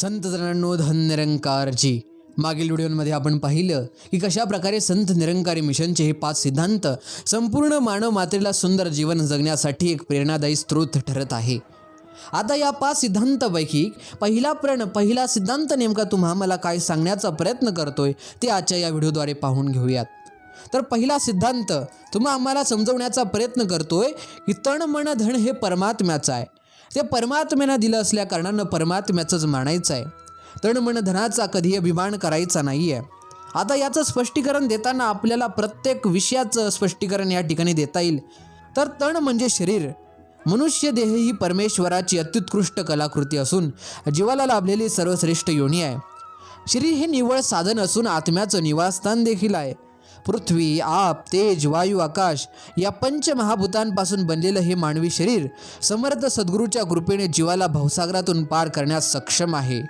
संत जनांनो धन निरंकारजी. मागील व्हिडिओमध्ये आपण पाहिलं की कशा प्रकारे संत निरंकारी मिशनचे हे पाच सिद्धांत संपूर्ण मानव मातेला सुंदर जीवन जगण्यासाठी एक प्रेरणादायी स्रोत ठरत आहे. आता या पाच सिद्धांतापैकी पहिला प्रण पहिला सिद्धांत नेमका तुम्हा मला काय सांगण्याचा प्रयत्न करतोय ते आजच्या या व्हिडिओद्वारे पाहून घेऊयात. तर पहिला सिद्धांत तुम्हा आम्हाला समजवण्याचा प्रयत्न करतोय की तण मन धन हे परमात्म्याचं आहे. ते परमात्म्यानं दिलं असल्या कारणानं परमात्म्याचंच मानायचं आहे. तण म्हण धनाचा कधी अभिमान करायचा नाही आहे आता याचं स्पष्टीकरण देताना आपल्याला प्रत्येक विषयाचं स्पष्टीकरण या ठिकाणी देता येईल. तर तण म्हणजे शरीर. मनुष्य देह ही परमेश्वराची अत्युत्कृष्ट कलाकृती असून जीवाला लाभलेली सर्वश्रेष्ठ योनी आहे. शरीर हे निव्वळ साधन असून आत्म्याचं निवासस्थान देखील आहे. पृथ्वी आप तेज वायू आकाश या पंचमहाभूतांपासून बनलेलं हे मानवी शरीर समर्थ सद्गुरूच्या कृपेने जीवाला भवसागरातून पार करण्यास सक्षम आहे.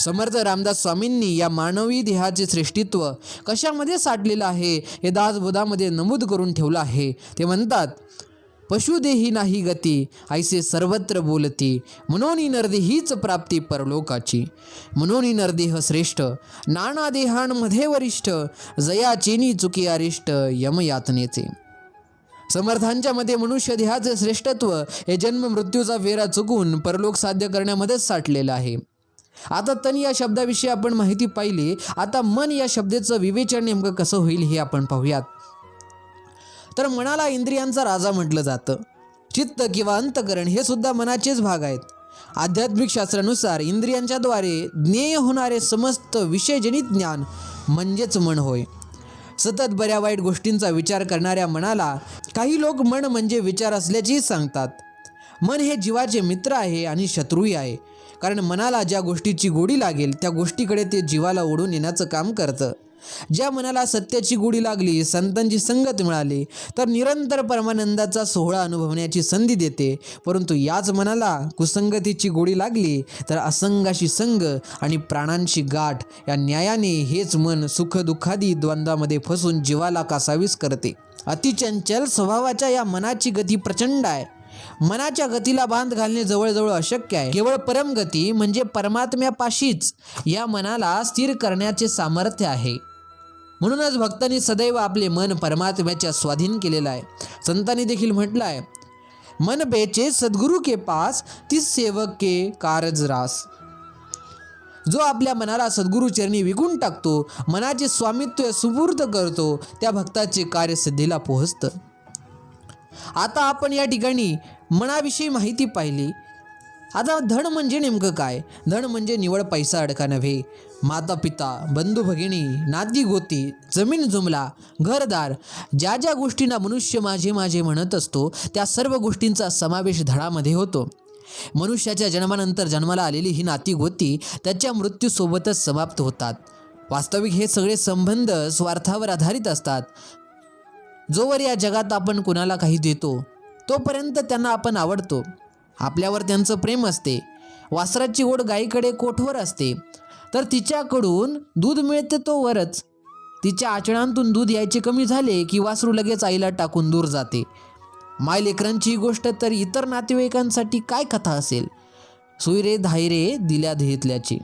समर्थ रामदास स्वामींनी या मानवी देहाचे श्रेष्ठीत्व कशामध्ये साठलेलं आहे हे दासबोधामध्ये नमूद करून ठेवलं आहे. ते म्हणतात पशुदेही नाही गती ऐसे सर्वत्र बोलती. म्हणून नरदे हीच प्राप्ती परलोकाची. म्हणून नरदेह श्रेष्ठ नाना देहांमध्ये वरिष्ठ जया चेनी चुकी अरिष्ट यमयातनेचे. समर्थांच्या मध्ये मनुष्य देहाचे श्रेष्ठत्व हे जन्म मृत्यूचा फेरा चुकून परलोक साध्य करण्यामध्येच साठलेलं आहे. आता तन या शब्दाविषयी आपण माहिती पाहिली. आता मन या शब्दाचं विवेचन नेमकं कसं होईल हे आपण पाहूयात. तर मनाला इंद्रियांचा राजा म्हटलं जातं. चित्त किंवा अंतकरण हे सुद्धा मनाचेच भाग आहेत. आध्यात्मिक शास्त्रानुसार इंद्रियांच्याद्वारे ज्ञेय होणारे समस्त विषयजनित ज्ञान म्हणजेच मन होय. सतत बऱ्या वाईट गोष्टींचा विचार करणाऱ्या मनाला काही लोक मन म्हणजे विचार असल्याचेही सांगतात. मन हे जीवाचे मित्र आहे आणि शत्रूही आहे. कारण मनाला ज्या गोष्टीची गोडी लागेल त्या गोष्टीकडे ते जीवाला ओढून येण्याचं काम करतं. ज्या मनाला सत्याची गोडी लागली संतांची संगत मिळाली तर निरंतर परमानंदाचा सोहळा अनुभवण्याची संधी देते. परंतु याच मनाला कुसंगतीची गोडी लागली तर असंगाशी संग आणि प्राणांशी गाठ या न्यायाने हेच मन सुखदुःखादी द्वंद्वामध्ये फसून जीवाला कासावीस करते. अतिचंचल स्वभावाच्या या मनाची गती प्रचंड आहे. मनाच्या गतीला बांध घालणे जवळजवळ अशक्य आहे. केवळ परमगती म्हणजे परमात्म्यापाशीच या मनाला स्थिर करण्याचे सामर्थ्य आहे. म्हणूनच भक्तांनी सदैव आपले मन परमात्म्याच्या स्वाधीन केलेलं आहे. संतांनी देखील म्हटलं आहे मन बेचे सद्गुरु के पास ती सेवक के कारज रास. जो आपल्या मनाला सद्गुरू चरणी विकून टाकतो मनाचे स्वामित्व सुपूर्द करतो त्या भक्ताचे कार्य सिद्धीला पोहोचतं. आता आपण या ठिकाणी मनाविषयी माहिती पाहिली. आता धन म्हणजे नेमकं काय? धन म्हणजे निवड पैसा अडका नव्हे. माता पिता बंधू भगिनी नाती गोती जमीन जुमला घरदार ज्या ज्या गोष्टींना मनुष्य माझे माझे म्हणत असतो त्या सर्व गोष्टींचा समावेश धडामध्ये होतो. मनुष्याच्या जन्मानंतर जन्माला आलेली ही नाती गोती त्याच्या मृत्यूसोबतच समाप्त होतात. वास्तविक हे सगळे संबंध स्वार्थावर आधारित असतात. जोवर या जगात आपण कुणाला काही देतो तोपर्यंत त्यांना आपण आवडतो. आपल्यावर त्यांचं प्रेम असते. वासराची ओढ गायीकडे कोठवर असते? तर तिच्याकडून दूध मिळते तो वरच तिच्या आचरणांतून दूध यायचे कमी झाले की वासरू लगेच आईला टाकून दूर जाते. माय लेकरांची ही गोष्ट तर इतर नातेवाईकांसाठी काय कथा असेल? सुयरे धायरे दिल्या धेतल्याची.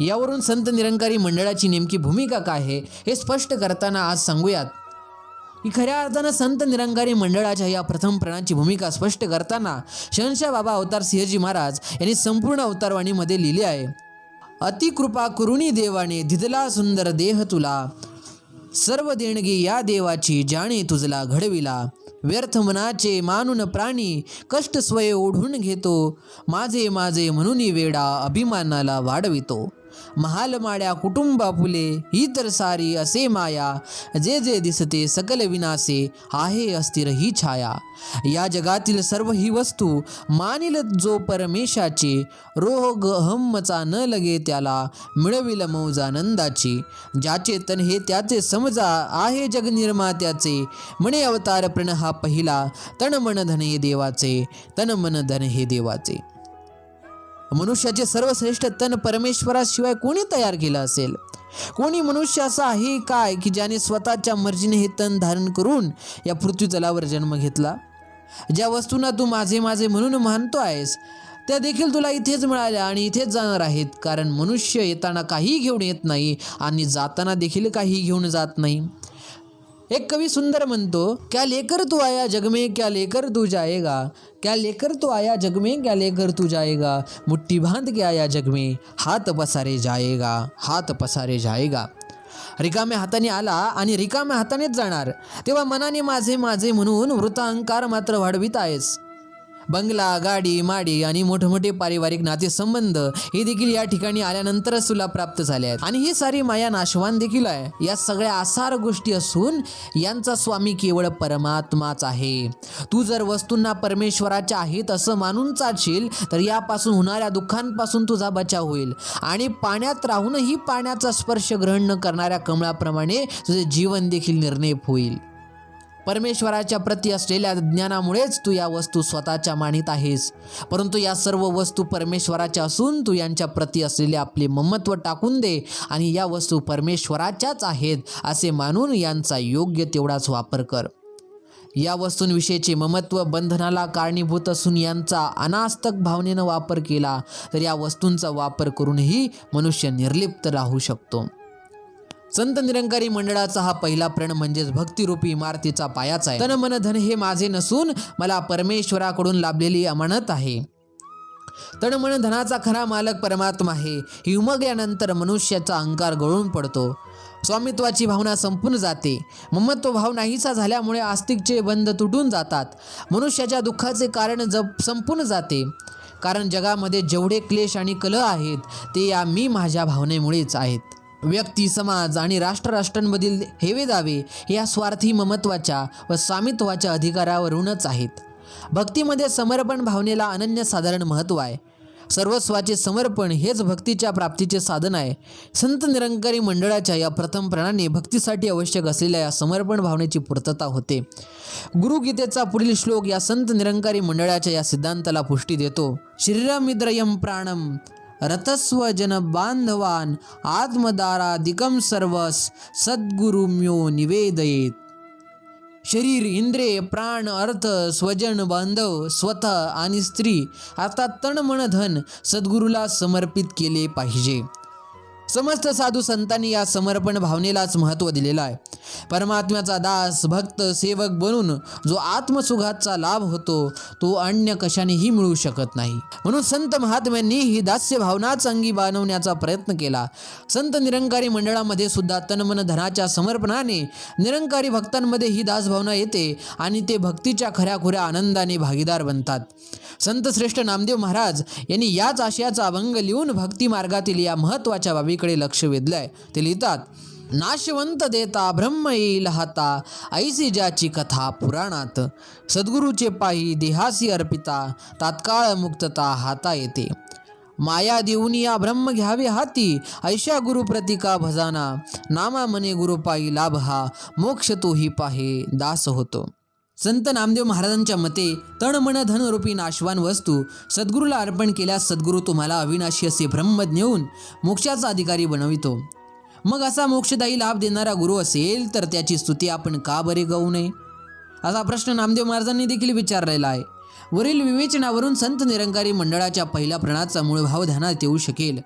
यावरून संत निरंकारी मंडळाची नेमकी भूमिका काय आहे हे स्पष्ट करताना आज सांगूयात. की खऱ्या अर्थानं संत निरंकारी मंडळाच्या या प्रथम प्रणाची भूमिका स्पष्ट करताना शहनशाह बाबा अवतार सिंहजी महाराज यांनी संपूर्ण अवतारवाणीमध्ये लिहिले आहे. अतिकृपा करुणी देवाने धिदला सुंदर देह तुला. सर्व देणगी या देवाची जाणे तुझला घडविला. व्यर्थ मनाचे मानून प्राणी कष्ट स्वय ओढून घेतो. माझे माझे म्हणून वेडा अभिमानाला वाढवितो. महालमाड्या कुटुंबा फुले ही तर सारी असे माया जे जे दिसते सकल विनासे आहे अस्थिर ही छाया या जगातील सर्व ही वस्तू मानिल जो परमेशाची रोग अहम्मचा न लगे त्याला मिळविल मौजानंदाची ज्याचे तन हे त्याचे समजा आहे जग निर्मात्याचे म्हणे अवतार प्रण हा पहिला तन मन धन हे देवाचे तन मन धन हे देवाचे मनुष्याचे सर्वश्रेष्ठ तन परमेश्वराशिवाय कोणी तयार केलं असेल? कोणी मनुष्य असा आहे काय की ज्याने स्वतःच्या मर्जीने हे तन धारण करून या पृथ्वी तलावर जन्म घेतला? ज्या वस्तूंना तू माझे माझे म्हणून मानतो आहेस त्या देखील तुला इथेच मिळाल्या आणि इथेच जाणार आहेत. कारण मनुष्य येताना काही घेऊन येत नाही आणि जाताना देखील काही घेऊन जात नाही. एक कवी सुंदर म्हणतो क्या लेकर तू आया जग में क्या लेकर तू जाएगा? क्या लेकर तू आया जग में क्या लेकर तू जाएगा? मुट्ठी बांध के आया जग में हात पसारे जाएगा हात पसारे जाएगा। रिकाम्या हाताने आला आणि रिकाम्या हातानेच जाणार तेव्हा मनाने माझे माझे म्हणून वृतांकार मात्र वाढवित आहेस. बंगला गाडी माडी आणि मोठमोठे पारिवारिक नातेसंबंध हे देखील या ठिकाणी आल्यानंतरच तुला प्राप्त झाले आहेत. आणि ही सारी माया नाशवान देखील आहे. या सगळ्या आसार गोष्टी असून यांचा स्वामी केवळ परमात्माच आहे. तू जर वस्तूंना परमेश्वराच्या आहेत असं मानून चालशील तर यापासून होणाऱ्या दुःखांपासून तुझा बचाव होईल. आणि पाण्यात राहूनही पाण्याचा स्पर्श ग्रहण न करणाऱ्या कमळाप्रमाणे तुझे जीवन देखील निर्णय होईल. परमेश्वराच्या प्रती असलेल्या ज्ञानामुळेच तू या वस्तू स्वतःच्या मानित आहेस. परंतु या सर्व वस्तू परमेश्वराच्या असून तू यांच्या प्रती असलेले आपले ममत्व टाकून दे आणि या वस्तू परमेश्वराच्याच आहेत असे मानून यांचा योग्य तेवढाच वापर कर. या वस्तूंविषयीचे ममत्व बंधनाला कारणीभूत असून यांचा अनास्तक भावनेनं वापर केला तर या वस्तूंचा वापर करूनही मनुष्य निर्लिप्त राहू शकतो. संत निरंकारी मंडळाचा हा पहिला प्रण म्हणजेच भक्तिरूपी इमारतीचा पायाच आहे. तन मन धन हे माझे नसून मला परमेश्वराकडून लाभलेली अमानत आहे. तन मन धनाचा खरा मालक परमात्मा आहे. ही उमगल्यानंतर मनुष्याचा अहंकार गळून पडतो. स्वामित्वाची भावना संपून जाते. ममत्व भाव नाहीसा झाल्यामुळे आस्तिकचे बंध तुटून जातात. मनुष्याच्या दुःखाचे कारण जप संपून जाते. कारण जगामध्ये जेवढे क्लेश आणि कलह आहेत ते या मी माझ्या भावनेमुळेच आहेत. व्यक्ती समाज आणि राष्ट्रराष्ट्रांमधील हेवे दावे या स्वार्थी ममत्वाच्या व स्वामित्वाच्या अधिकारावरूनच आहेत. भक्तीमध्ये समर्पण भावनेला अनन्यसाधारण महत्त्व आहे. सर्वस्वाचे समर्पण हेच भक्तीच्या प्राप्तीचे साधन आहे. संत निरंकारी मंडळाच्या या प्रथम प्रणाने भक्तीसाठी आवश्यक असलेल्या या समर्पण भावनेची पूर्तता होते. गुरुगीतेचा पुढील श्लोक या संत निरंकारी मंडळाच्या या सिद्धांताला पुष्टी देतो. श्रीरमिद्रयम प्राणम रतस्व जन बांधवान आत्मदाराधिकम सर्वस सद्गुरुम्यो निवेदयेत. शरीर इंद्रिय प्राण अर्थ स्वजन बांधव स्वतः आणि स्त्री आता तण मन धन सद्गुरूला समर्पित केले पाहिजे. समस्त साधू संतांनी या समर्पण भावनेलाच महत्त्व दिलेलं आहे. परमात्म्याचा दास भक्त सेवक बनून जो आत्मसुखाचा लाभ होतो तो अन्य कशानेही मिळू शकत नाही. म्हणून संत महात्म्यांनी ही दास्य भावनाच अंगी बनवण्याचा प्रयत्न केला. संत निरंकारी मंडळामध्ये सुद्धा तनमन धनाच्या समर्पणाने निरंकारी भक्तांमध्ये ही दासभावना येते आणि ते भक्तीच्या खऱ्याखुऱ्या आनंदाने भागीदार बनतात. संत श्रेष्ठ नामदेव महाराज यांनी याच आशयाचा अभंग लिहून भक्ती मार्गातील या महत्त्वाच्या बाबीकडे लक्ष वेधलंय. ते लिहितात नाशवंत देता ब्रह्म येईल हाता ऐसी ज्याची कथा पुराणात. सद्गुरूचे पायी देहासी अर्पिता तात्काळ मुक्तता हाता येते. माया देऊन या ब्रह्म घ्यावे हाती ऐशा गुरु प्रतिका भजाना. नामा मने गुरुपायी लाभ हा मोक्ष तोही पाहे दास होतो. संत नामदेव महाराजांच्या मते तण मन धनरूपी नाशवान वस्तू सद्गुरूला अर्पण केल्यास सद्गुरू तुम्हाला अविनाशी असे ब्रह्म नेऊन मोक्षाचा अधिकारी बनवितो. मग असा मोक्षदायी लाभ देणारा गुरु असेल तर त्याची स्तुती आपण का बरे गाऊ नये? असा प्रश्न नामदेव महाराजांनी देखील विचारलेला आहे. वरील विवेचनावरून संत निरंकारी मंडळाच्या पहिल्या प्रणाचा मूळ भाव ध्यानात येऊ शकेल.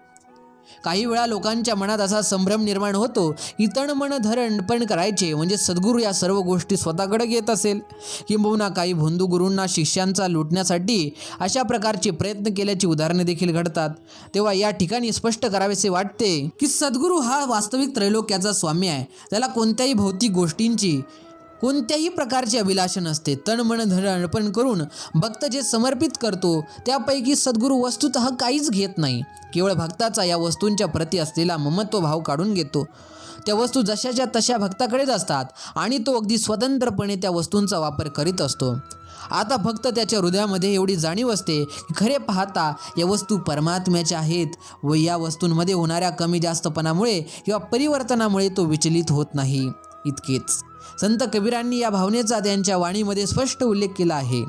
काही वेळा लोकांच्या मनात असा संभ्रम निर्माण होतो की तण मन धरण पण करायचे म्हणजे सद्गुरू या सर्व गोष्टी स्वतःकडे घेत असेल. किंबहुना काही भोंदू गुरूंना शिष्यांचा लुटण्यासाठी अशा प्रकारचे प्रयत्न केल्याची उदाहरणे देखील घडतात. तेव्हा या ठिकाणी स्पष्ट करावेसे वाटते की सद्गुरू हा वास्तविक त्रैलोक्याचा स्वामी आहे. त्याला कोणत्याही भौतिक गोष्टींची कोणत्याही प्रकारची अभिलाष नसते. तण मन धन अर्पण करून भक्त जे समर्पित करतो त्यापैकी सद्गुरू वस्तुत काहीच घेत नाही. केवळ भक्ताचा या वस्तूंच्या प्रती असलेला ममत्व भाव काढून घेतो. त्या वस्तू जशाच्या तशा भक्ताकडेच असतात आणि तो अगदी स्वतंत्रपणे त्या वस्तूंचा वापर करीत असतो. आता फक्त त्याच्या हृदयामध्ये एवढी जाणीव असते की खरे पाहता या वस्तू परमात्म्याच्या आहेत व या वस्तूंमध्ये होणाऱ्या कमी जास्तपणामुळे किंवा परिवर्तनामुळे तो विचलित होत नाही. इतकेच. संत कबीरांनी या भावनेचा त्यांच्या वाणीमध्ये स्पष्ट उल्लेख केला आहे.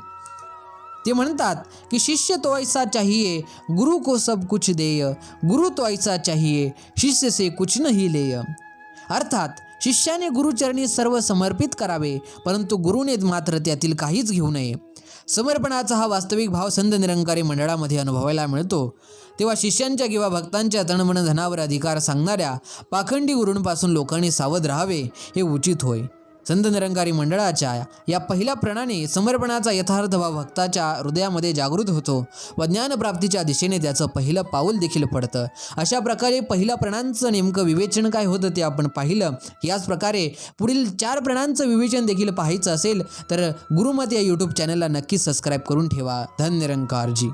ते म्हणतात की शिष्य तो ऐसा चाहिए गुरु को सब कुछ देय. गुरु तो ऐसा चाहिए शिष्य से कुछ नहीं लेय. अर्थात शिष्याने गुरुचरणी सर्व समर्पित करावे परंतु गुरुने मात्र त्यातील काहीच घेऊ नये. समर्पणाचा हा वास्तविक भाव संत निरंकारी मंडळामध्ये अनुभवायला मिळतो. तेव्हा शिष्यांच्या किंवा भक्तांच्या तणमन धनावर अधिकार सांगणाऱ्या पाखंडी गुरूंपासून लोकांनी सावध राहावे हे उचित होय. संत निरंकारी मंडळाच्या या पहिल्या प्रणाने समर्पणाचा यथार्थ भाव भक्ताच्या हृदयामध्ये जागृत होतो व ज्ञानप्राप्तीच्या दिशेने त्याचं पहिलं पाऊल देखील पडतं. अशा प्रकारे पहिल्या प्रणांचं नेमकं विवेचन काय होतं ते आपण पाहिलं. याच प्रकारे पुढील चार प्रणांचं विवेचन देखील पाहायचं असेल तर गुरुमत या यूट्यूब चॅनलला नक्की सबस्क्राईब करून ठेवा. धन निरंकारजी.